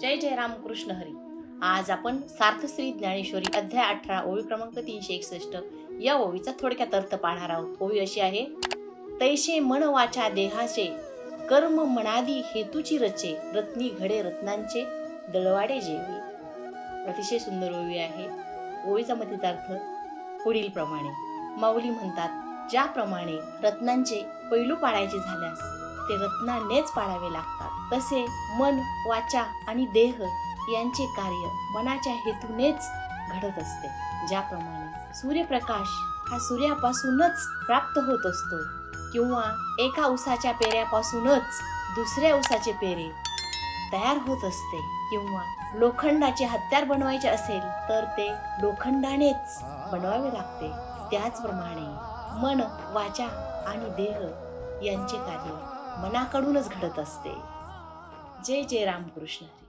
जय जय रामकृष्ण हरी. आज आपण सार्थश्री ज्ञानेश्वरी अध्याय अठरा ओळी क्रमांक तीनशे एकसष्ट या ओवीचा थोडक्यात अर्थ पाहणार आहोत. ओवी अशी आहे तैशे मन वाचा देहाचे कर्म मनादी हेतूची रचे रत्नी घडे रत्नांचे दळवाडे जेवी. अतिशय सुंदर ओवी आहे. ओवीचा मथितार्थ पुढील प्रमाणे माऊली म्हणतात ज्याप्रमाणे रत्नांचे पैलू पाडायचे झाल्यास ते रत्नानेच पाळावे लागतात. तसे मन वाचा आणि देह यांचे कार्य मनाच्या हेतूनेच घडत असते. ज्याप्रमाणे सूर्यप्रकाश हा सूर्यापासूनच प्राप्त होत असतो किंवा एका उसाच्या पेऱ्यापासूनच दुसऱ्या उसाचे पेरे तयार होत असते किंवा लोखंडाचे हत्यार बनवायचे असेल तर ते लोखंडानेच बनवावे लागते. त्याचप्रमाणे मन वाचा आणि देह यांचे कार्य मनाकडूनच घडत असते. जय जय रामकृष्ण हरी.